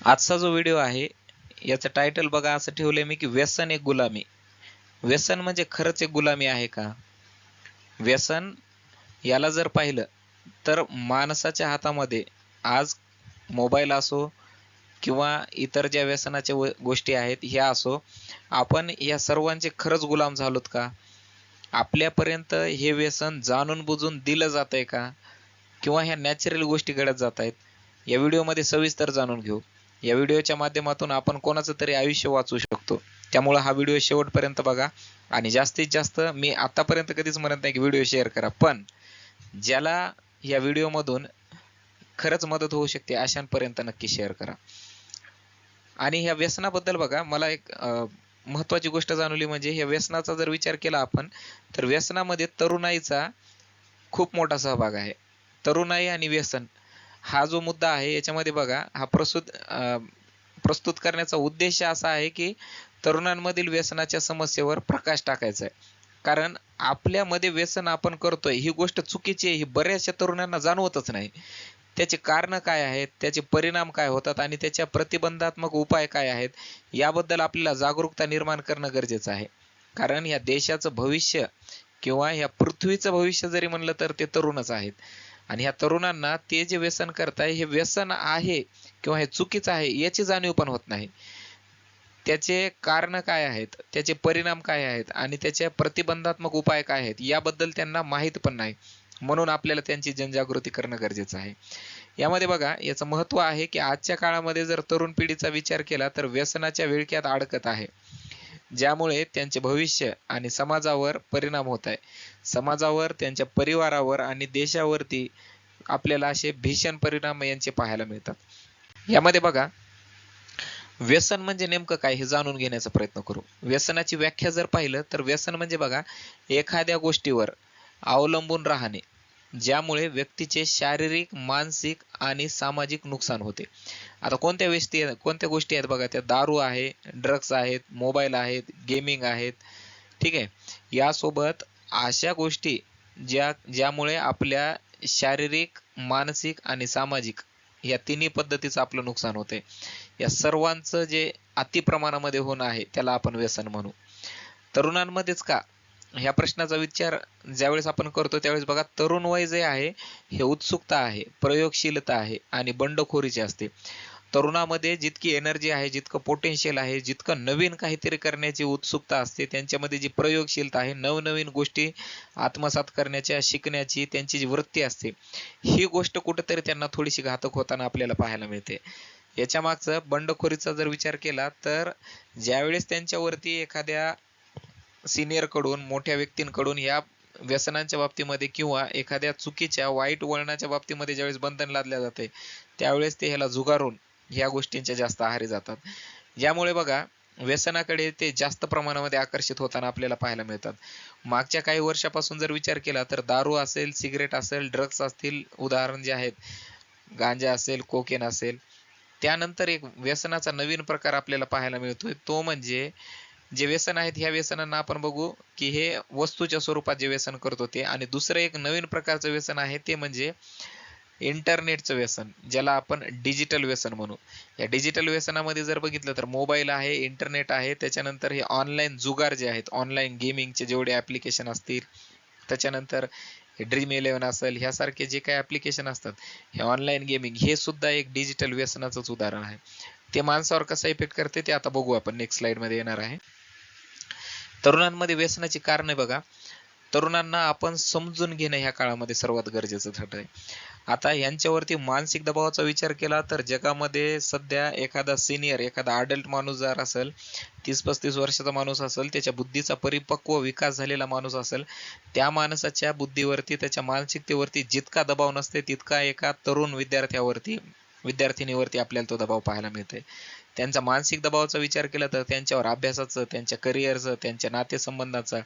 आजचा जो व्हिडिओ आहे याचं टायटल बघा असं ठेवलंय मी की व्यसन एक गुलामी. व्यसन म्हणजे खरंच एक गुलामी आहे का? व्यसन याला जर पाहिलं तर माणसाच्या हातामध्ये आज मोबाईल असो किंवा इतर ज्या व्यसनाच्या व गोष्टी आहेत ह्या असो आपण या सर्वांचे खरंच गुलाम झालोत का? आपल्यापर्यंत हे व्यसन जाणून बुजून दिलं जात आहे का? किंवा ह्या नॅचरल गोष्टी घडत जात आहेत या व्हिडिओमध्ये सविस्तर जाणून घेऊ. या व्हिडिओच्या माध्यमातून आपण कोणाचं तरी आयुष्य वाचवू शकतो. त्यामुळं हा व्हिडिओ शेवटपर्यंत बघा. आणि जास्तीत जास्त मी आतापर्यंत कधीच म्हणत नाही की व्हिडिओ शेअर करा. पण ज्याला या व्हिडिओमधून खरंच मदत होऊ शकते अशांपर्यंत नक्की शेअर करा. आणि ह्या व्यसनाबद्दल बघा मला एक महत्वाची गोष्ट जाणवली म्हणजे ह्या व्यसनाचा जर विचार केला आपण तर व्यसनामध्ये तरुणाईचा खूप मोठा सहभाग आहे. तरुणाई आणि व्यसन हा जो मुद्दा आहे याच्यामध्ये बघा हा प्रस्तुत प्रस्तुत करण्याचा उद्देश असा आहे की तरुणांमधील व्यसनाच्या समस्येवर प्रकाश टाकायचा आहे. कारण आपल्यामध्ये व्यसन आपण करतोय ही गोष्ट चुकीची आहे ही बऱ्याचशा तरुणांना जाणवतच नाही. त्याचे कारण काय आहेत त्याचे परिणाम काय होतात आणि त्याच्या प्रतिबंधात्मक उपाय काय आहेत याबद्दल आपल्याला जागरूकता निर्माण करणं गरजेचं आहे. कारण या देशाचं भविष्य किंवा या पृथ्वीचं भविष्य जरी म्हणलं तर ते तरुणच आहेत. आणि ह्या तरुणांना ते जे व्यसन करताय हे व्यसन आहे किंवा हे चुकीचं आहे याची जाणीव पण होत नाही. त्याचे कारण काय आहेत? त्याचे परिणाम काय आहेत? आणि त्याचे प्रतिबंधात्मक उपाय काय आहेत? याबद्दल त्यांना माहीत पण नाही. म्हणून आपल्याला त्यांची जनजागृती करणं गरजेचं आहे. यामध्ये बघा याचं महत्त्व आहे की आजच्या काळामध्ये जर तरुण पिढीचा विचार केला तर व्यसनाच्या विळक्यात अडकत आहे. ज्यामुळे त्यांचे भविष्य आणि समाजावर परिणाम होत आहे. समाजावर त्यांच्या परिवारावर आणि देशावरती आपल्याला असे भीषण परिणाम यांचे पाहायला मिळतात. यामध्ये बघा व्यसन म्हणजे नेमकं काय हे जाणून घेण्याचा प्रयत्न करू. व्यसनाची व्याख्या जर पाहिलं तर व्यसन म्हणजे बघा एखाद्या गोष्टीवर अवलंबून राहणे. ज्यामुळे व्यक्तीचे शारीरिक मानसिक आणि सामाजिक नुकसान होते. आता कोणत्या गोष्टी कोणत्या गोष्टी आहेत बघा त्या दारू आहे ड्रग्स आहेत मोबाईल आहेत गेमिंग आहेत. ठीक आहे? यासोबत अशा गोष्टी ज्या ज्यामुळे आपल्या शारीरिक मानसिक आणि सामाजिक या तिन्ही पद्धतीचं आपलं नुकसान होते. या सर्वांचं जे अति प्रमाणामध्ये होणं आहे त्याला आपण व्यसन म्हणू. तरुणांमध्येच का? ह्या प्रश्नाचा विचार ज्यावेळेस आपण करतो त्यावेळेस बघा तरुण वय जे आहे हे उत्सुकता आहे प्रयोगशीलता आहे आणि बंडखोरीची असते. तरुणामध्ये जितकी एनर्जी आहे जितकं पोटेन्शियल आहे जितकं नवीन काहीतरी करण्याची उत्सुकता असते त्यांच्यामध्ये जी प्रयोगशीलता आहे नवनवीन गोष्टी आत्मसात करण्याच्या शिकण्याची त्यांची जी वृत्ती असते ही गोष्ट कुठेतरी त्यांना थोडीशी घातक होताना आपल्याला पाहायला मिळते. याच्या मागचं बंडखोरीचा जर विचार केला तर ज्यावेळेस त्यांच्यावरती एखाद्या सिनियरकडून मोठ्या व्यक्तींकडून या व्यसनांच्या बाबतीमध्ये किंवा एखाद्या चुकीच्या वाईट वळणाच्या बाबतीमध्ये ज्यावेळेस बंधन लादले जाते त्यावेळेस ते ह्याला जुगारून ह्या गोष्टींच्या जास्त आहारी जातात. यामुळे बघा व्यसनाकडे ते जास्त प्रमाणामध्ये आकर्षित होताना आपल्याला पाहायला मिळतात. मागच्या काही वर्षापासून जर विचार केला तर दारू असेल सिगरेट असेल ड्रग्स असतील उदाहरण जे आहेत गांजा असेल कोकेन असेल त्यानंतर एक व्यसनाचा नवीन प्रकार आपल्याला पाहायला मिळतोय. तो म्हणजे जे व्यसन आहेत ह्या व्यसनांना आपण बघू की हे वस्तूच्या स्वरूपात जे व्यसन करत होते आणि दुसरं एक नवीन प्रकारचं व्यसन आहे ते म्हणजे इंटरनेटचं व्यसन ज्याला आपण डिजिटल व्यसन म्हणू. या डिजिटल व्यसनामध्ये जर बघितलं तर मोबाईल आहे इंटरनेट आहे त्याच्यानंतर हे ऑनलाईन जुगार जे आहेत ऑनलाईन गेमिंगचे जेवढे ॲप्लिकेशन असतील त्याच्यानंतर ड्रीम इलेव्हन असेल ह्यासारखे जे काही ऍप्लिकेशन असतात हे ऑनलाईन गेमिंग हे सुद्धा एक डिजिटल व्यसनाचंच उदाहरण आहे. ते माणसावर कसं इफेक्ट करते ते आता बघू आपण नेक्स्ट स्लाइडमध्ये येणार आहे. तरुणांमध्ये व्यसनाची कारणे बघा. तरुणांना आपण समजून घेणं ह्या काळामध्ये सर्वात गरजेचं ठरत आहे. आता यांच्यावरती मानसिक दबावाचा विचार केला तर जगामध्ये सध्या एखादा सिनियर एखादा अडल्ट माणूस जर असेल तीस पस्तीस वर्षाचा माणूस असेल त्याच्या बुद्धीचा परिपक्व विकास झालेला माणूस असेल त्या माणसाच्या बुद्धीवरती त्याच्या मानसिकतेवरती जितका दबाव नसते तितका एका तरुण विद्यार्थ्यावरती विद्यार्थिनीवरती आपल्याला तो दबाव पाहायला मिळतोय. त्यांचा मानसिक दबावाचा विचार केला तर त्यांच्यावर अभ्यासाचं त्यांच्या करिअरचं त्यांच्या नातेसंबंधाचा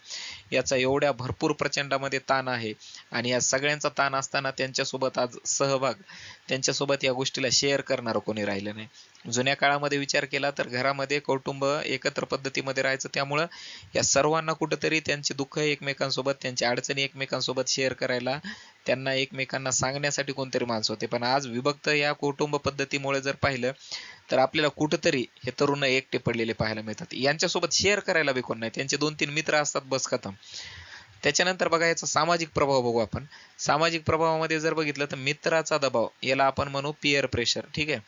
याचा एवढ्या भरपूर प्रचंडामध्ये ताण आहे. आणि या सगळ्यांचा ताण असताना त्यांच्यासोबत आज सहभाग त्यांच्यासोबत या गोष्टीला शेअर करणारं कोणी राहिलं नाही. जुन्या काळामध्ये विचार केला तर घरामध्ये कौटुंब एकत्र पद्धतीमध्ये राहायचं त्यामुळं या सर्वांना कुठंतरी त्यांचे दुःख एकमेकांसोबत त्यांच्या अडचणी एकमेकांसोबत शेअर करायला त्यांना एकमेकांना सांगण्यासाठी कोणतरी माणसं होते. पण आज विभक्त या कुटुंब पद्धतीमुळे जर पाहिलं तर आपल्याला कुठंतरी हे तरुण एकटे पडलेले पाहायला मिळतात. यांच्यासोबत शेअर करायला बी कोण नाही. त्यांचे दोन तीन मित्र असतात बस खतम. त्याच्यानंतर बघा याचा सामाजिक प्रभाव बघू आपण. सामाजिक प्रभावामध्ये जर बघितलं तर मित्राचा दबाव याला आपण म्हणू पियर प्रेशर ठीक आहे?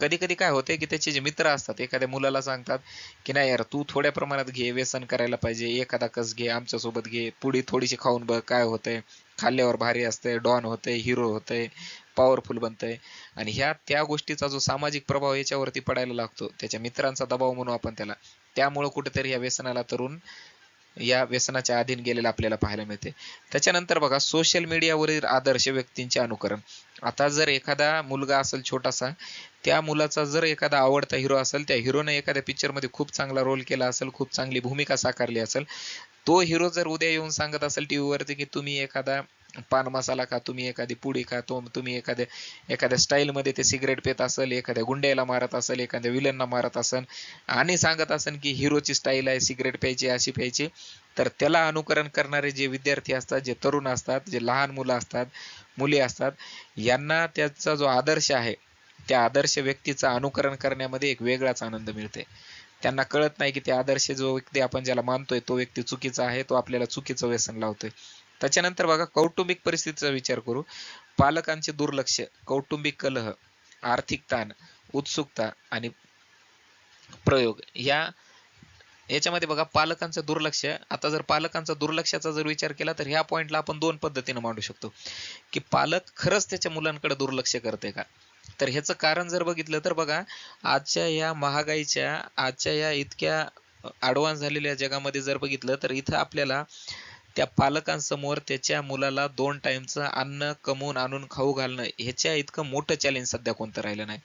कधी कधी काय होते की त्याचे जे मित्र असतात एखाद्या मुलाला सांगतात की नाही यार तू थोड्या प्रमाणात घे व्यसन करायला पाहिजे. एखादा कस घे आमच्यासोबत घे. पुढी थोडीशी खाऊन बघ काय होतंय. खाल्ल्यावर भारी असते डॉन होते हिरो होतंय. पॉवरफुल बनतंय. आणि ह्या त्या गोष्टीचा जो सामाजिक प्रभाव याच्यावरती पडायला लागतो त्याच्या मित्रांचा दबाव म्हणू आपण त्याला. त्यामुळं कुठेतरी या व्यसनाला तरुण या व्यसनाच्या अधीन गेलेला आपल्याला पाहायला मिळते. त्याच्यानंतर बघा सोशल मीडियावरील आदर्श व्यक्तींचे अनुकरण. आता जर एखादा मुलगा असेल छोटासा त्या मुलाचा जर एखादा आवडता हिरो असेल त्या हिरोने एखाद्या पिक्चरमध्ये खूप चांगला रोल केला असेल खूप चांगली भूमिका साकारली असेल तो हिरो जर उद्या येऊन सांगत असेल टीव्ही वरती की तुम्ही एखादा पान मसाला खा तुम्ही एखादी पुडी खा तो तुम्ही एखाद्या एखाद्या स्टाईल मध्ये ते सिगरेट पेत असेल एखाद्या गुंड्याला मारत असेल एखाद्या विलनला मारत असेल आणि सांगत असेल की हिरोची स्टाईल आहे सिगरेट प्यायची अशी प्यायची तर त्याला अनुकरण करणारे जे विद्यार्थी असतात जे तरुण असतात जे लहान मुलं असतात मुली असतात यांना त्याचा जो आदर्श आहे त्या आदर्श व्यक्तीचं अनुकरण करण्यामध्ये एक वेगळाच आनंद मिळते. त्यांना कळत नाही की ते आदर्श जो व्यक्ती आपण ज्याला मानतोय तो व्यक्ती चुकीचा आहे तो आपल्याला चुकीचं व्यसन लावतोय. त्याच्यानंतर बघा कौटुंबिक परिस्थितीचा विचार करू. पालकांचे दुर्लक्ष कौटुंबिक कलह आर्थिक ताण उत्सुकता आणि प्रयोग या याच्यामध्ये बघा पालकांचं दुर्लक्ष. आता जर पालकांचा दुर्लक्षाचा जर विचार केला तर ह्या पॉइंटला आपण दोन पद्धतीने मांडू शकतो. की पालक खरंच त्याच्या मुलांकडे दुर्लक्ष करते का? तर ह्याचं कारण जर बघितलं तर बघा आजच्या या महागाईच्या आजच्या या इतक्या अडवान्स झालेल्या जगामध्ये जर बघितलं तर इथं आपल्याला त्या पालकांसमोर त्याच्या मुलाला दोन टाइमचं अन्न कमवून आणून खाऊ घालणं ह्याच्या इतकं मोठं चॅलेंज सध्या कोणतं राहिलं नाही.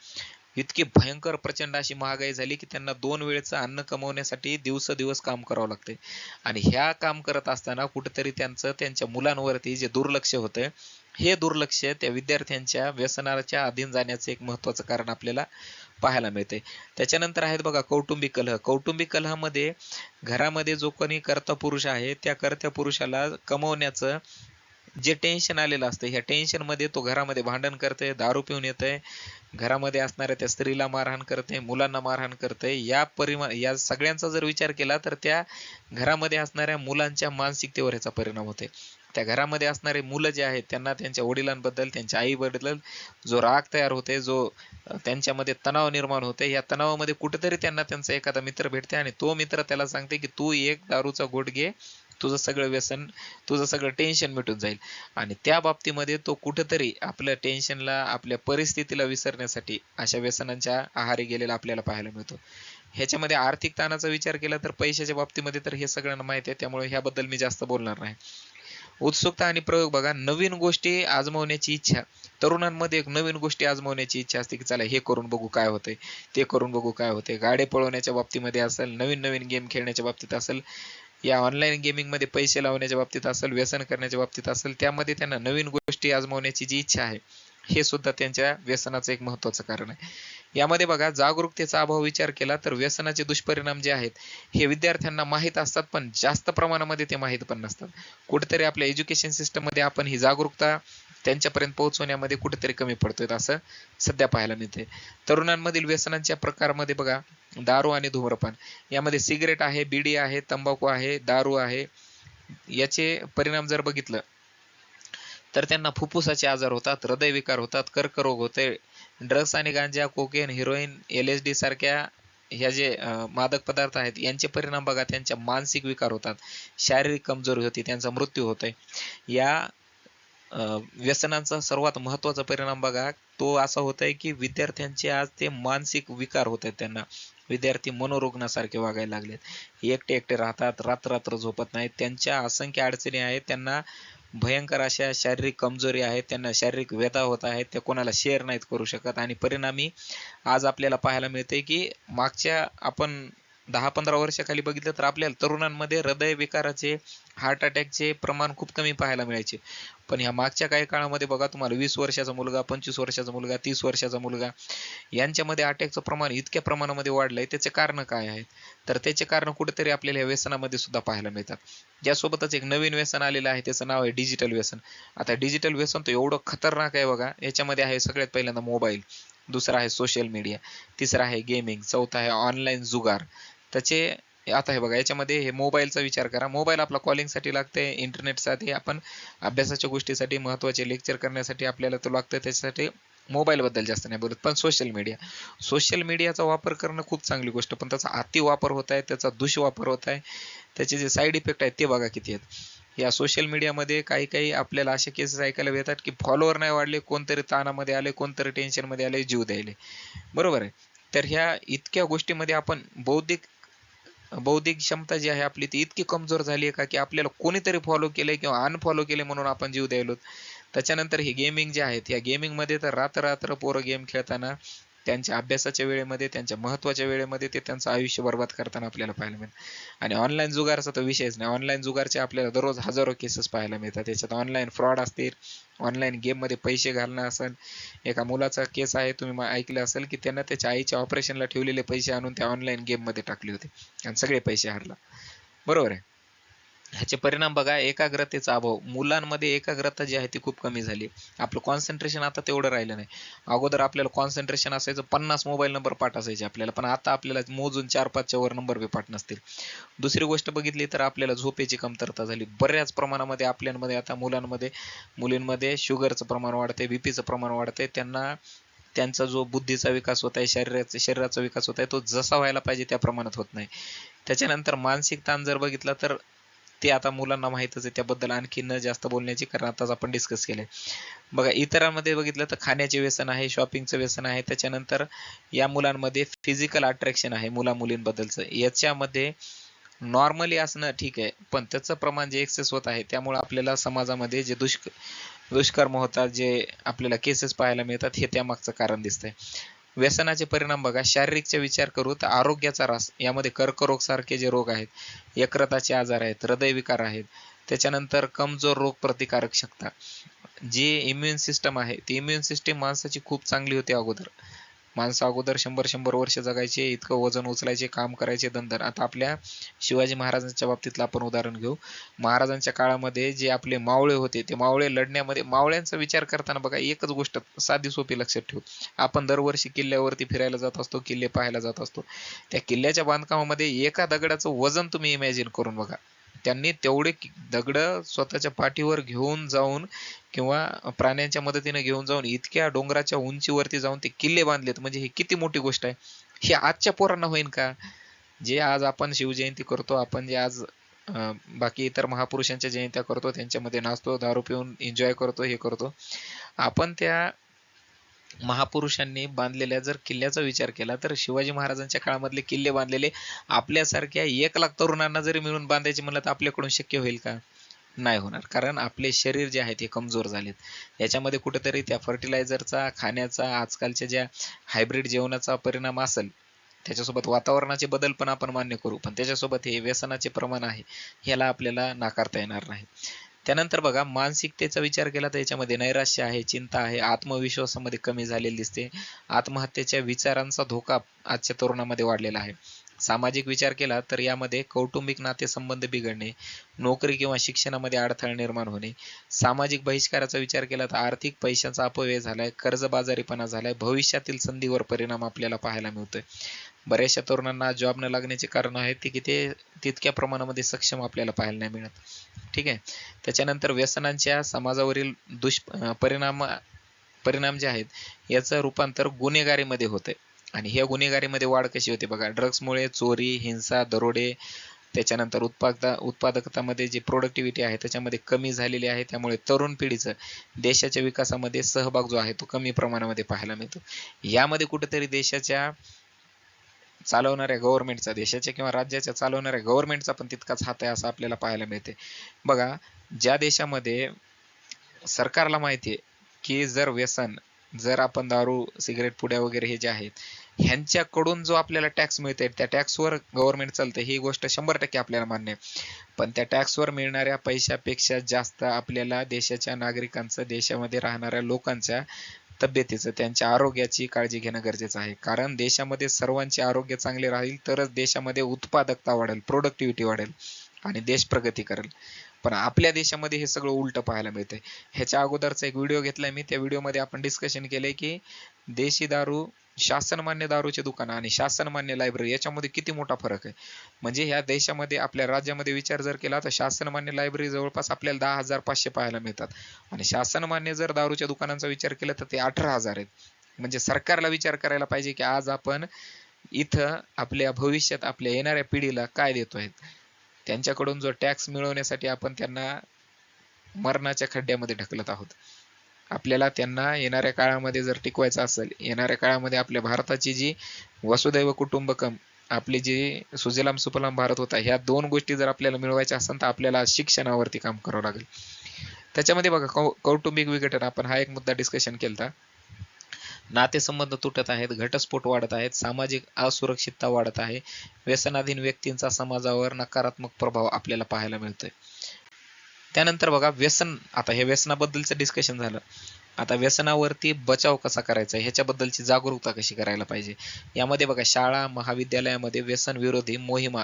इतकी भयंकर प्रचंड अशी महागाई झाली की त्यांना दोन वेळेचं अन्न कमवण्यासाठी दिवस दिवस काम करावं लागते आणि ह्या काम करत असताना कुठेतरी त्यांचं त्यांच्या मुलांवरती जे दुर्लक्ष होतं हे दुर्लक्ष त्या विद्यार्थ्यांच्या व्यसनाच्या अधीन जाण्याचं एक महत्वाचं कारण आपल्याला पाहायला मिळते. त्याच्यानंतर आहेत बघा कौटुंबिक कलह. कौटुंबिक कलहामध्ये घरामध्ये जो कोणी कर्ता पुरुष आहे त्या कर्त्या पुरुषाला कमवण्याचं जे टेन्शन आलेलं असतं ह्या टेन्शनमध्ये तो घरामध्ये भांडण करते दारू पिऊन येतंय घरामध्ये असणाऱ्या त्या स्त्रीला मारहाण करते मुलांना मारहाण करते या परिमा या सगळ्यांचा जर विचार केला तर त्या घरामध्ये असणाऱ्या मुलांच्या मानसिकतेवर याचा परिणाम होते त्या घरामध्ये असणारे मुलं जे आहेत त्यांना त्यांच्या वडिलांबद्दल त्यांच्या आईबद्दल जो राग तयार होते जो त्यांच्यामध्ये तणाव निर्माण होते या तणावामध्ये कुठेतरी त्यांना त्यांचा एखादा मित्र भेटते आणि तो मित्र त्याला सांगते की तू एक दारूचा घोट घे तुझं सगळं व्यसन तुझं सगळं टेन्शन मिटून जाईल. आणि त्या बाबतीमध्ये तो कुठेतरी आपल्या टेन्शनला आपल्या परिस्थितीला विसरण्यासाठी अशा व्यसनांच्या आहारी गेलेला आपल्याला पाहायला मिळतो. ह्याच्यामध्ये आर्थिक ताणाचा विचार केला तर पैशाच्या बाबतीमध्ये तर हे सगळ्यांना माहिती आहे त्यामुळे ह्याबद्दल मी जास्त बोलणार नाही. उत्सुकता आणि प्रयोग बघा नवीन गोष्टी आजमावण्याची इच्छा. तरुणांमध्ये एक नवीन गोष्टी आजमावण्याची इच्छा असते की चला हे करून बघू काय होतंय ते करून बघू काय होतंय. गाडे पळवण्याच्या बाबतीमध्ये असेल नवीन नवीन गेम खेळण्याच्या बाबतीत असेल या ऑनलाईन गेमिंगमध्ये पैसे लावण्याच्या बाबतीत असेल व्यसन करण्याच्या बाबतीत असेल त्यामध्ये त्यांना नवीन गोष्टी आजमावण्याची जी इच्छा आहे हे सुद्धा त्यांच्या व्यसनाचं एक महत्वाचं कारण आहे. यामध्ये बघा जागरूकतेचा अभाव विचार केला तर व्यसनाचे दुष्परिणाम जे आहेत हे विद्यार्थ्यांना माहीत असतात पण जास्त प्रमाणामध्ये ते माहीत पण नसतात. कुठेतरी आपल्या एज्युकेशन सिस्टममध्ये आपण ही जागरूकता त्यांच्यापर्यंत पोहोचवण्यामध्ये कुठेतरी कमी पडतोय असं सध्या पाहायला मिळते तरुणांमधील व्यसनांच्या प्रकारमध्ये बघा दारू आणि धूम्रपान. यामध्ये सिगरेट आहे बिडी आहे तंबाखू आहे दारू आहे याचे परिणाम जर बघितलं तर त्यांना फुफ्फुसाचे आजार होतात हृदयविकार होतात कर्करोग होते ड्रग्स आणि गांजा cocaine heroin L S D सारख्या ह्या जे मादक पदार्थ आहेत यांचे परिणाम बघा त्यांच्या मानसिक विकार होतात शारीरिक कमजोरी होती त्यांचा मृत्यू होतोय. या व्यसनांचा सर्वात महत्त्वाचा परिणाम बघा तो असा होत आहे की विद्यार्थ्यांचे आज ते मानसिक विकार होत आहेत त्यांना. विद्यार्थी मनोरुग्णासारखे वागायला लागलेत. एकटे एकटे राहतात रात्र रात्र झोपत नाहीत. त्यांच्या असंख्य अडचणी आहेत. त्यांना भयंकर अशा शारीरिक कमजोरी आहेत. त्यांना शारीरिक व्यथा होत आहेत. त्या कोणाला शेअर नाहीत करू शकत. आणि परिणामी आज आपल्याला पाहायला मिळते की मागच्या आपण दहा पंधरा वर्षाखाली बघितलं तर आपल्याला तरुणांमध्ये हृदय विकाराचे हार्ट अटॅकचे प्रमाण खूप कमी पाहायला मिळायचे. पण ह्या मागच्या काही काळामध्ये बघा तुम्हाला वीस वर्षाचा मुलगा पंचवीस वर्षाचा मुलगा तीस वर्षाचा मुलगा यांच्यामध्ये अटॅकचं प्रमाण इतक्या प्रमाणामध्ये वाढलंय. त्याचे कारण काय आहेत? तर त्याचे कारण कुठेतरी आपल्याला या व्यसनामध्ये सुद्धा पाहायला मिळतात. त्यासोबतच एक नवीन व्यसन आलेलं आहे त्याचं नाव आहे डिजिटल व्यसन. आता डिजिटल व्यसन तर एवढं खतरनाक आहे बघा. याच्यामध्ये आहे सगळ्यात पहिल्यांदा मोबाईल दुसरा आहे सोशल मीडिया तिसरा आहे गेमिंग चौथा आहे ऑनलाईन जुगार. त्याचे आता हे बघा याच्यामध्ये हे मोबाईलचा विचार करा. मोबाईल आपला कॉलिंगसाठी लागते इंटरनेटसाठी. आपण अभ्यासाच्या गोष्टीसाठी महत्त्वाचे लेक्चर करण्यासाठी आपल्याला तो लागतं त्याच्यासाठी मोबाईल बद्दल जास्त नाही बोलत पण सोशल मीडिया. सोशल मीडियाचा वापर करणं खूप चांगली गोष्ट पण त्याचा अति वापर होत आहे त्याचा दुष्वापर होत आहे. त्याचे जे साईड इफेक्ट आहेत ते बघा किती आहेत. या सोशल मीडियामध्ये काही काही आपल्याला असे केसेस ऐकायला येतात की फॉलोअर नाही वाढले कोणतरी ताणामध्ये आले कोणतरी टेन्शनमध्ये आले जीव द्यायले. बरोबर आहे. तर ह्या इतक्या गोष्टीमध्ये आपण बौद्धिक बौद्धिक क्षमता जी आहे आपली ती इतकी कमजोर झाली आहे का की आपल्याला कोणीतरी फॉलो केलंय किंवा अनफॉलो केले म्हणून आपण जीव द्यायलो त्याच्यानंतर हे गेमिंग जे आहेत या गेमिंगमध्ये तर रात्र रात्र पोरं गेम खेळताना त्यांच्या अभ्यासाच्या वेळेमध्ये त्यांच्या महत्त्वाच्या वेळेमध्ये ते त्यांचं आयुष्य बर्बाद करताना आपल्याला पाहायला मिळतं आणि ऑनलाईन जुगारचा तर विषयच नाही. ऑनलाईन जुगारचे आपल्याला दररोज हजारो केसेस पाहायला मिळतात. त्याच्यात ऑनलाईन फ्रॉड असतील ऑनलाईन गेममध्ये पैसे घालणं असेल एका मुलाचा केस आहे तुम्ही ऐकलं असेल की त्यानं त्याच्या आईच्या ऑपरेशनला ठेवलेले पैसे आणून त्या ऑनलाईन गेममध्ये टाकले होते. आणि सगळे पैसे हरला. बरोबर आहे? ह्याचे परिणाम बघा एकाग्रतेचा अभाव. मुलांमध्ये एकाग्रता जी आहे ती खूप कमी झाली. आपलं कॉन्सन्ट्रेशन आता तेवढं राहिलं नाही. अगोदर आपल्याला कॉन्सन्ट्रेशन असायचं पन्नास मोबाईल नंबर पाठ असायचे आपल्याला. पण आता आपल्याला मोजून चार पाचच्या वर नंबर बी पाठ नसतील. दुसरी गोष्ट बघितली तर आपल्याला झोपेची कमतरता झाली. बऱ्याच प्रमाणामध्ये आपल्यामध्ये आता मुलांमध्ये मुलींमध्ये शुगरचं प्रमाण वाढतंय बीपीचं प्रमाण वाढते त्यांना त्यांचा जो बुद्धीचा विकास होत आहे शरीराचा शरीराचा विकास होत आहे तो जसा व्हायला पाहिजे त्या प्रमाणात होत नाही. त्याच्यानंतर मानसिक ताण जर बघितला तर ते आता मुलांना माहीतच आहे त्याबद्दल आणखी न जास्त बोलण्याची कारण आताच आपण डिस्कस केले बघा इतरांमध्ये बघितलं तर खाण्याचे व्यसन आहे शॉपिंगचं व्यसन आहे त्याच्यानंतर या मुलांमध्ये फिजिकल अट्रॅक्शन आहे मुला मुलींबद्दलचं याच्यामध्ये नॉर्मली असणं ठीक आहे पण त्याचं प्रमाण जे एक्सेस होत आहे त्यामुळे आपल्याला समाजामध्ये जे दुष्क दुष्कर्म होतात जे आपल्याला केसेस पाहायला मिळतात हे त्यामागचं कारण दिसतंय. व्यसनाचे परिणाम बघा. शारीरिकचा विचार करू तर आरोग्याचा ऱ्हास यामध्ये कर्करोग सारखे जे रोग आहेत यकृताचे आजार आहेत हृदयविकार आहेत त्याच्यानंतर कमजोर रोग प्रतिकारक शकता. जी इम्युन सिस्टम आहे ती इम्युन सिस्टम माणसाची खूप चांगली होती अगोदर. माणसं अगोदर शंभर शंभर वर्ष जगायचे इतकं वजन उचलायचे काम करायचे दंदर आता आपल्या शिवाजी महाराजांच्या बाबतीतलं आपण उदाहरण घेऊ. महाराजांच्या काळामध्ये जे आपले मावळे होते ते मावळे लढण्यामध्ये मावळ्यांचा विचार करताना बघा एकच गोष्ट साधी सोपी लक्षात ठेवू. आपण दरवर्षी किल्ल्यावरती फिरायला जात असतो किल्ले पाहायला जात असतो. त्या किल्ल्याच्या बांधकामामध्ये एका दगडाचं वजन तुम्ही इमॅजिन करून बघा. त्यांनी तेवढे दगड स्वतःच्या पाठीवर घेऊन जाऊन किंवा प्राण्यांच्या मदतीने घेऊन जाऊन इतक्या डोंगराच्या उंचीवरती जाऊन ते किल्ले बांधलेत. म्हणजे ही किती मोठी गोष्ट आहे. हे आजच्या पोरांना होईन का? जे आज आपण शिवजयंती करतो आपण जे आज बाकी इतर महापुरुषांच्या जयंत्या करतो त्यांच्यामध्ये नाचतो दारू पिऊन एन्जॉय करतो हे करतो. आपण त्या महापुरुषांनी बांधलेल्या जर किल्ल्याचा विचार केला तर शिवाजी महाराजांच्या काळामधले किल्ले बांधलेले आपल्यासारख्या एक लाख तरुणांना जरी मिळून बांधायचे म्हणलं तर आपल्याकडून शक्य होईल का? नाही होणार. कारण आपले शरीर जे आहे ते कमजोर झालेत. याच्यामध्ये कुठेतरी त्या फर्टिलायझरचा खाण्याचा आजकालच्या ज्या हायब्रिड जेवणाचा परिणाम असेल त्याच्यासोबत वातावरणाचे बदल पण आपण मान्य करू. पण त्याच्यासोबत हे व्यसनाचे प्रमाण आहे ह्याला आपल्याला नाकारता येणार नाही. त्यानंतर बघा मानसिकतेचा विचार केला तर याच्यामध्ये नैराश्य आहे चिंता आहे आत्मविश्वासामध्ये कमी झालेली दिसते. आत्महत्येच्या विचारांचा धोका आजच्या तरुणामध्ये वाढलेला आहे. सामाजिक विचार केला तर यामध्ये कौटुंबिक नातेसंबंध बिघडणे नोकरी किंवा शिक्षणामध्ये अडथळा निर्माण होणे सामाजिक बहिष्काराचा विचार केला तर आर्थिक पैशांचा अपव्यय झालाय कर्जबाजारीपणा झालाय भविष्यातील संधीवर परिणाम आपल्याला पाहायला मिळतोय. बऱ्याचशा तरुणांना जॉब न लागण्याचे कारण आहे ते की ते तितक्या प्रमाणामध्ये सक्षम आपल्याला पाहायला नाही मिळत. ठीक आहे? त्याच्यानंतर व्यसनांच्या समाजावरील दुष्परिणाम परिणाम परिणाम जे आहेत याचं रूपांतर गुन्हेगारीमध्ये होतंय. आणि ह्या गुन्हेगारीमध्ये वाढ कशी होते बघा ड्रग्समुळे चोरी हिंसा दरोडे त्याच्यानंतर उत्पादकता उत्पादकतामध्ये जी प्रोडक्टिव्हिटी आहे त्याच्यामध्ये कमी झालेली आहे. त्यामुळे तरुण पिढीचं देशाच्या विकासामध्ये सहभाग जो आहे तो कमी प्रमाणामध्ये पाहायला मिळतो. यामध्ये कुठेतरी देशाच्या चालवणाऱ्या गव्हर्नमेंटचा देशाच्या किंवा राज्याच्या चालवणाऱ्या गव्हर्नमेंटचा पण तितकाच हात आहे असं आपल्याला पाहायला मिळते. बघा ज्या देशामध्ये सरकारला माहिती आहे की जर व्यसन जर आपण दारू सिगरेट पुड्या वगैरे हे जे आहेत ह्यांच्याकडून जो आपल्याला टॅक्स मिळते त्या टॅक्सवर गव्हर्नमेंट चालते ही गोष्ट शंभर टक्के आपल्याला मान्य आहे. पण त्या टॅक्सवर मिळणाऱ्या पैशापेक्षा जास्त आपल्याला देशाच्या नागरिकांचं देशामध्ये राहणाऱ्या लोकांच्या तब्येतीचं त्यांच्या आरोग्याची काळजी घेणं गरजेचं आहे. कारण देशामध्ये सर्वांचे आरोग्य चांगले राहील तरच देशामध्ये उत्पादकता वाढेल प्रोडक्टिव्हिटी वाढेल आणि देश प्रगती करेल. पण आपल्या देशामध्ये हे सगळं उलट पाहायला मिळतंय. ह्याच्या अगोदरचा एक व्हिडिओ घेतलाय मी त्या व्हिडिओमध्ये आपण डिस्कशन केलंय की देशी दारू शासनमान्य दारूचे दुकान आणि शासनमान्य लायब्ररी याच्यामध्ये किती मोठा फरक आहे? म्हणजे ह्या देशामध्ये आपल्या राज्यामध्ये विचार जर केला तर शासनमान्य लायब्ररी जवळपास आपल्याला दहा हजार पाचशे पाहायला मिळतात. आणि शासनमान्य जर दारूच्या दुकानांचा विचार केला तर ते अठरा हजार आहेत. म्हणजे सरकारला विचार करायला पाहिजे की आज आपण इथं आपल्या भविष्यात आपल्या येणाऱ्या पिढीला काय देतोय? त्यांच्याकडून जो टॅक्स मिळवण्यासाठी आपण त्यांना मरणाच्या खड्ड्यामध्ये ढकलत आहोत. आपल्याला त्यांना येणाऱ्या काळामध्ये जर टिकवायचं असेल येणाऱ्या काळामध्ये आपल्या भारताची जी वसुदैव कुटुंबकम आपली जी सुजलाम सुफलाम भारत होता ह्या दोन गोष्टी जर आपल्याला मिळवायच्या असेल तर आपल्याला शिक्षणावरती काम करावं लागेल. त्याच्यामध्ये बघा कौ कौटुंबिक विघटन आपण हा एक मुद्दा डिस्कशन केलता. नातेसंबंध तुटत आहेत घटस्फोट वाढत आहेत सामाजिक असुरक्षितता वाढत आहे. व्यसनाधीन व्यक्तींचा समाजावर नकारात्मक प्रभाव आपल्याला पाहायला मिळतोय. त्यानंतर बघा व्यसन आता हे व्यसनाबद्दलचं डिस्कशन झालं. आता व्यसनावरती बचाव कसा करायचा? ह्याच्याबद्दलची जागरूकता कशी करायला पाहिजे? यामध्ये बघा शाळा महाविद्यालयामध्ये व्यसन विरोधी मोहिमा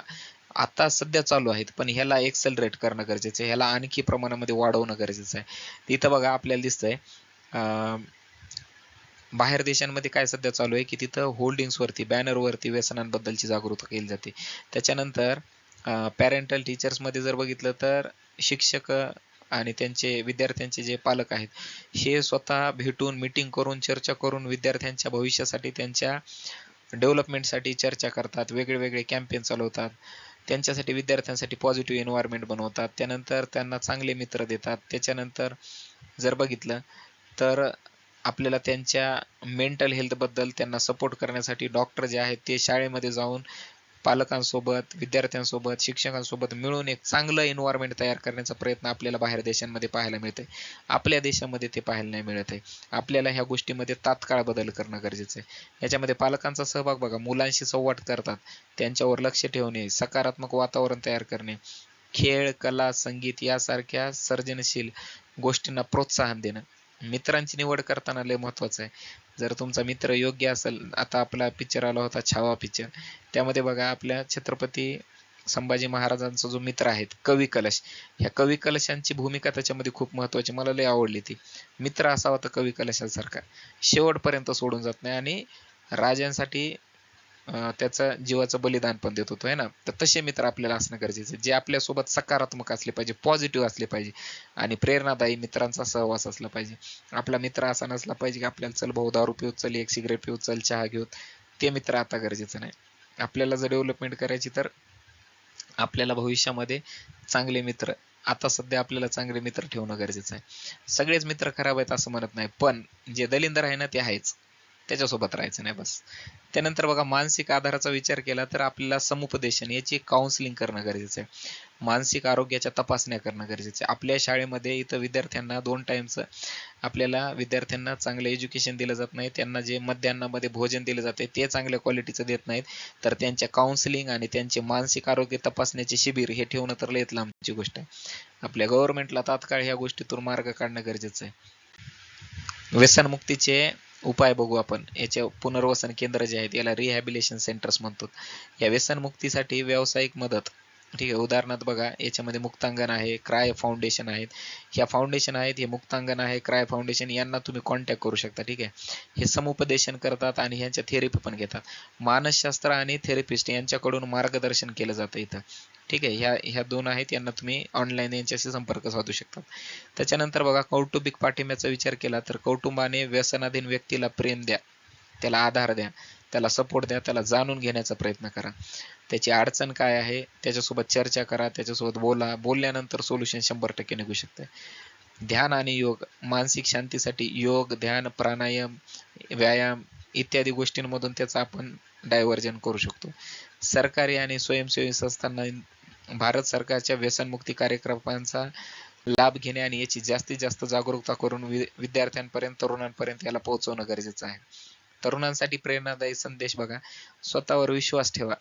आता सध्या चालू आहेत पण ह्याला एक्सेलरेट करणं गरजेचं आहे. ह्याला आणखी प्रमाणामध्ये वाढवणं गरजेचं आहे. तिथं बघा आपल्याला दिसतंय अं, बाहेर देशांमध्ये काय सध्या चालू आहे की तिथं होल्डिंग्सवरती बॅनरवरती व्यसनांबद्दलची जागरूकता केली जाते. त्याच्यानंतर पॅरेंटल टीचर्समध्ये जर बघितलं तर शिक्षक आणि त्यांचे विद्यार्थ्यांचे जे पालक आहेत हे स्वतः भेटून मीटिंग करून चर्चा करून विद्यार्थ्यांच्या भविष्यासाठी त्यांच्या डेव्हलपमेंटसाठी चर्चा करतात वेगळेवेगळे कॅम्पेन चालवतात. त्यांच्यासाठी विद्यार्थ्यांसाठी पॉझिटिव्ह एन्व्हायरमेंट बनवतात. त्यानंतर त्यांना चांगले मित्र देतात. त्याच्यानंतर जर बघितलं तर आपल्याला त्यांच्या मेंटल हेल्थबद्दल त्यांना सपोर्ट करण्यासाठी डॉक्टर जे आहेत ते शाळेमध्ये जाऊन पालकांसोबत विद्यार्थ्यांसोबत शिक्षकांसोबत मिळून एक चांगलं एन्व्हायरमेंट तयार करण्याचा प्रयत्न आपल्याला बाहेर देशांमध्ये पाहायला मिळतंय. आपल्या देशामध्ये ते पाहायला नाही मिळत आहे आपल्याला ह्या गोष्टीमध्ये तात्काळ बदल करणं गरजेचं आहे. याच्यामध्ये पालकांचा सहभाग बघा. मुलांशी संवाद करतात. त्यांच्यावर लक्ष ठेवणे सकारात्मक वातावरण तयार करणे खेळ कला संगीत यासारख्या सर्जनशील गोष्टींना प्रोत्साहन देणं. मित्रांची निवड करताना लय महत्वाचं आहे. जर तुमचा मित्र योग्य असेल आता आपला पिक्चर आला होता छावा पिक्चर त्यामध्ये बघा आपल्या छत्रपती संभाजी महाराजांचा जो मित्र आहेत कवी कलश. ह्या कवी कलशांची भूमिका त्याच्यामध्ये खूप महत्वाची मला लय आवडली ती. मित्र असावा तर कवी कलशासारखा. शेवटपर्यंत सोडून जात नाही आणि राजांसाठी त्याचं जीवाचं बलिदान पण देत होतो आहे ना? तर तसे मित्र आपल्याला असणं गरजेचं जे आपल्यासोबत सकारात्मक असले पाहिजे पॉझिटिव्ह असले पाहिजे आणि प्रेरणादायी मित्रांचा सहवास असला पाहिजे. आपला मित्र असा नसला पाहिजे की आपल्याला चल भाऊ दारू पिऊ चल एक सिगरेट पिऊ चल चहा घेऊ ते मित्र आता गरजेचं नाही. आपल्याला जर डेव्हलपमेंट करायची तर आपल्याला भविष्यामध्ये चांगले मित्र आता सध्या आपल्याला चांगले मित्र ठेवणं गरजेचं आहे. सगळेच मित्र खराब आहेत असं म्हणत नाही पण जे दलिंदर आहे ना ते आहेच. त्याच्यासोबत राहायचं नाही बस. त्यानंतर बघा मानसिक आधाराचा विचार केला तर आपल्याला समुपदेशन याची काउन्सिलिंग करणं गरजेचं आहे. मानसिक आरोग्याच्या तपासण्या करणं गरजेचं आहे. आपल्या शाळेमध्ये इथं विद्यार्थ्यांना दोन टाईमचं आपल्याला विद्यार्थ्यांना चांगलं एज्युकेशन दिलं जात नाही. त्यांना जे मध्यान्नामध्ये भोजन दिलं जाते ते चांगल्या क्वालिटीचं देत नाहीत. तर त्यांच्या काउन्सिलिंग आणि त्यांचे मानसिक आरोग्य तपासण्याचे शिबिर हे ठेवणं तर लयत लांबची गोष्ट आहे. आपल्या गव्हर्नमेंटला तात्काळ ह्या गोष्टीतून मार्ग काढणं गरजेचं आहे. व्यसनमुक्तीचे उपाय बघू आपण. याचे पुनर्वसन केंद्र जे आहेत याला रिहॅबिलेशन सेंटर्स म्हणतो. या व्यसनमुक्तीसाठी व्यावसायिक मदत. ठीक आहे उदाहरणार्थ बघा याच्यामध्ये मुक्तांगण आहे क्राय फाउंडेशन आहेत. ह्या फाउंडेशन आहेत हे मुक्तांगण आहे क्राय फाउंडेशन यांना तुम्ही कॉन्टॅक्ट करू शकता. ठीक आहे? हे समुपदेशन करतात आणि ह्यांच्या थेरपी पण घेतात. मानसशास्त्र आणि थेरपिस्ट यांच्याकडून मार्गदर्शन केलं जातं इथं. ठीक आहे ह्या ह्या दोन आहेत यांना तुम्ही ऑनलाईन यांच्याशी संपर्क साधू शकता त्याच्यानंतर बघा कौटुंबिक पाठिंब्याचा विचार केला तर कौटुंबाने व्यसनाधीन व्यक्तीला प्रेम द्या त्याला आधार द्या त्याला सपोर्ट द्या त्याला जाणून घेण्याचा प्रयत्न करा. त्याची अडचण काय आहे त्याच्यासोबत चर्चा करा त्याच्यासोबत बोला बोलल्यानंतर सोल्युशन शंभर टक्के निघू शकते. ध्यान आणि योग मानसिक शांतीसाठी योग ध्यान प्राणायाम व्यायाम इत्यादी गोष्टींमधून त्याचा आपण डायव्हर्जन करू शकतो. सरकारी आणि स्वयंसेवी संस्थांना भारत सरकारच्या व्यसनमुक्ती कार्यक्रमांचा लाभ घेणे आणि याची जास्तीत जास्त जागरूकता करून विद्यार्थ्यांपर्यंत तरुणांपर्यंत याला पोहोचवणं गरजेचं आहे. तरुणांसाठी प्रेरणादायी संदेश बघा. स्वतःवर विश्वास ठेवा.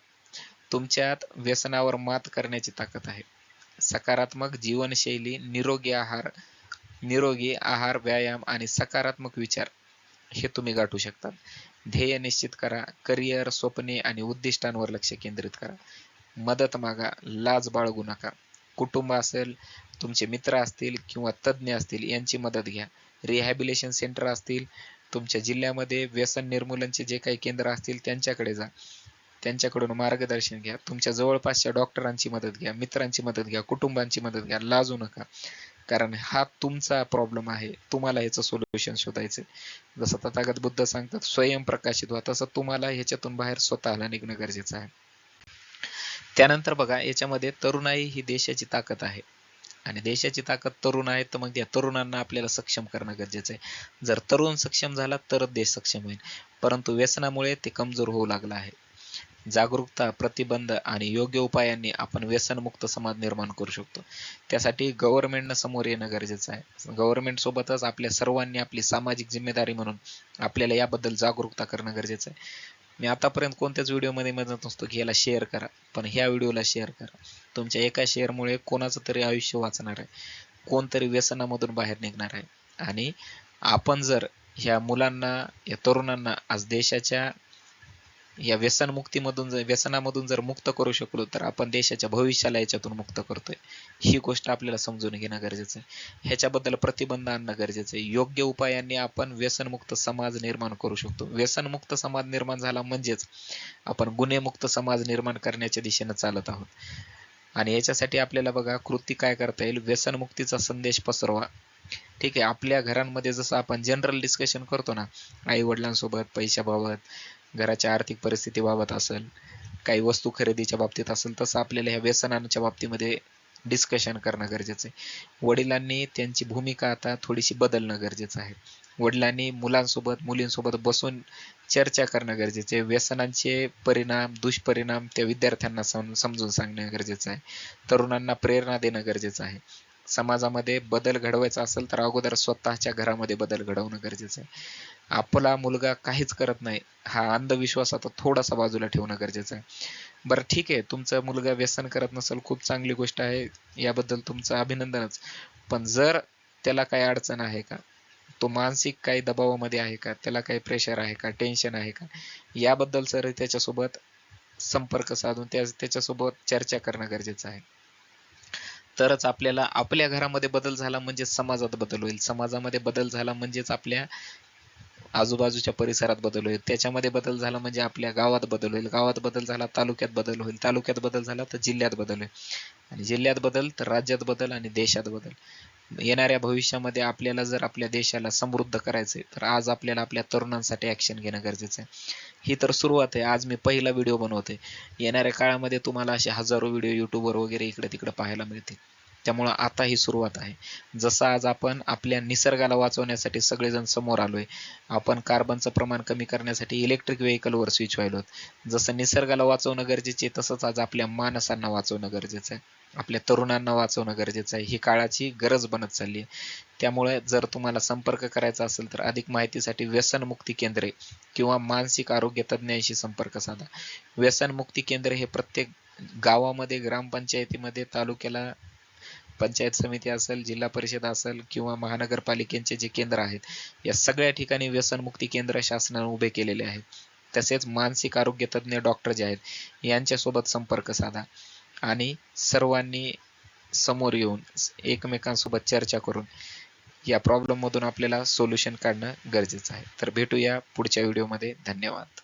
तुमच्यात व्यसनावर मात करण्याची ताकद आहे. सकारात्मक जीवनशैली निरोगी आहार निरोगी आहार व्यायाम आणि सकारात्मक विचार हे तुम्ही गाठू शकतात. ध्येय निश्चित करा. करिअर स्वप्ने आणि उद्दिष्टांवर लक्ष केंद्रित करा. मदत मागा लाज बाळगू नका. कुटुंब असेल तुमचे मित्र असतील किंवा तज्ज्ञ असतील यांची मदत घ्या. रिहॅबिलेशन सेंटर असतील तुमच्या जिल्ह्यामध्ये व्यसन निर्मूलनचे जे काही केंद्र असतील त्यांच्याकडे जा. त्यांच्याकडून मार्गदर्शन घ्या. तुमच्या जवळपासच्या डॉक्टरांची मदत घ्या मित्रांची मदत घ्या कुटुंबांची मदत घ्या. लाजू नका. कारण हा तुमचा प्रॉब्लेम आहे. तुम्हाला याचं सोल्युशन शोधायचं जसं तथागत बुद्ध सांगतात स्वयंप्रकाशित व्हा. तसं तुम्हाला ह्याच्यातून बाहेर स्वतःला निघणं गरजेचं आहे. त्यानंतर बघा याच्यामध्ये तरुणाई ही देशाची ताकद आहे. आणि देशाची ताकद तरुण आहे तर मग त्या तरुणांना आपल्याला सक्षम करणं गरजेचं आहे. जर तरुण सक्षम झाला तरच देश सक्षम होईल. परंतु व्यसनामुळे ते कमजोर होऊ लागला आहे. जागरूकता प्रतिबंध आणि योग्य उपायांनी आपण व्यसनमुक्त समाज निर्माण करू शकतो. त्यासाठी गव्हर्नमेंटनं समोर येणं गरजेचं आहे. गव्हर्नमेंट सोबतच आपल्या सर्वांनी आपली सामाजिक जिम्मेदारी म्हणून आपल्याला याबद्दल जागरूकता करणं गरजेचं आहे. मी आतापर्यंत कोणत्याच व्हिडिओमध्ये म्हणत नसतो की याला शेअर करा. पण ह्या व्हिडिओला शेअर करा. तुमच्या एका शेअरमुळे कोणाचं तरी आयुष्य वाचणार आहे. कोणतरी व्यसनामधून बाहेर निघणार आहे. आणि आपण जर ह्या मुलांना या तरुणांना आज देशाच्या या व्यसनमुक्तीमधून जर व्यसनामधून जर मुक्त करू शकलो तर आपण देशाच्या भविष्याला याच्यातून मुक्त करतोय. ही गोष्ट आपल्याला समजून घेणं गरजेचं आहे. ह्याच्याबद्दल प्रतिबंध आणणं गरजेचं आहे. योग्य उपायांनी आपण व्यसनमुक्त समाज निर्माण करू शकतो. व्यसनमुक्त समाज निर्माण झाला म्हणजेच आपण गुन्हेमुक्त समाज निर्माण करण्याच्या दिशेनं चालत आहोत. आणि याच्यासाठी आपल्याला बघा कृती काय करता येईल? व्यसनमुक्तीचा संदेश पसरवा. ठीक आहे आपल्या घरांमध्ये जसं आपण जनरल डिस्कशन करतो ना आई वडिलांसोबत पैशाबाबत घराच्या आर्थिक परिस्थितीबाबत असेल काही वस्तू खरेदीच्या बाबतीत असेल तसं आपल्याला ह्या व्यसनांच्या बाबतीमध्ये डिस्कशन करणं गरजेचं आहे. वडिलांनी त्यांची भूमिका आता थोडीशी बदलणं गरजेचं आहे. वडिलांनी मुलांसोबत मुलींसोबत बसून चर्चा करणं गरजेचे आहे. व्यसनांचे परिणाम दुष्परिणाम त्या विद्यार्थ्यांना सम समजून सांगणं गरजेचं आहे. तरुणांना प्रेरणा देणं गरजेचं आहे. समाजामध्ये बदल घडवायचा असेल तर अगोदर स्वतःच्या घरामध्ये बदल घडवणं गरजेचं आहे. आपला मुलगा काहीच करत नाही. हा अंधविश्वास आता थोडासा बाजूला ठेवणं गरजेचं आहे. बरं ठीक आहे. तुमचा मुलगा व्यसन करत नसेल खूप चांगली गोष्ट आहे. याबद्दल तुमचं अभिनंदनच. पण जर त्याला काही अडचण आहे का? तो मानसिक काही दबावामध्ये आहे का? त्याला काही प्रेशर आहे का? टेन्शन आहे का? याबद्दल सर त्याच्यासोबत संपर्क साधून त्या त्याच्यासोबत चर्चा करणं गरजेचं आहे. तरच आपल्याला आपल्या घरामध्ये बदल झाला म्हणजे समाजात बदल होईल. समाजामध्ये बदल झाला म्हणजेच आपल्या आजूबाजूच्या परिसरात बदल होईल. त्याच्यामध्ये बदल झाला म्हणजे आपल्या गावात बदल होईल. गावात बदल झाला तालुक्यात बदल होईल. तालुक्यात बदल झाला तर जिल्ह्यात बदल होईल. आणि जिल्ह्यात बदल तर राज्यात बदल आणि देशात बदल. येणाऱ्या भविष्यामध्ये आपल्याला जर आपल्या देशाला समृद्ध करायचंय तर आज आपल्याला आपल्या तरुणांसाठी ऍक्शन घेणं गरजेचं आहे. ही तर सुरुवात आहे. आज मी पहिला व्हिडिओ बनवते येणाऱ्या काळामध्ये तुम्हाला असे हजारो व्हिडिओ युट्यूबवर वगैरे इकडे तिकडे पाहायला मिळतील. त्यामुळं आता ही सुरुवात आहे. जसं आज आपण आपल्या निसर्गाला वाचवण्यासाठी सगळेजण समोर आलोय आपण कार्बनचं प्रमाण कमी करण्यासाठी इलेक्ट्रिक व्हेकलवर स्विच व्हायलो जसं निसर्गाला वाचवणं गरजेचे तसंच आज आपल्या माणसांना वाचवणं गरजेचं आहे. आपल्या तरुणांना वाचवणं गरजेचं आहे. ही काळाची गरज बनत चालली आहे. त्यामुळे जर तुम्हाला संपर्क करायचा असेल तर अधिक माहितीसाठी व्यसनमुक्ती केंद्रे किंवा मानसिक आरोग्य तज्ज्ञांशी संपर्क साधा. व्यसनमुक्ती केंद्र हे प्रत्येक गावामध्ये ग्रामपंचायतीमध्ये तालुक्याला पंचायत समिती असेल जिल्हा परिषद असेल किंवा महानगरपालिकेचे जे केंद्र आहेत या सगळ्या ठिकाणी व्यसनमुक्ती केंद्र शासनाने उभे केलेले आहेत. तसेच मानसिक आरोग्य तज्ज्ञ डॉक्टर जे आहेत यांच्यासोबत संपर्क साधा आणि सर्वांनी समोर येऊन एकमेकांसोबत चर्चा करून या प्रॉब्लेम मधून आपल्याला सोल्युशन काढणं गरजेचं आहे. तर भेटूया पुढच्या व्हिडिओमध्ये धन्यवाद.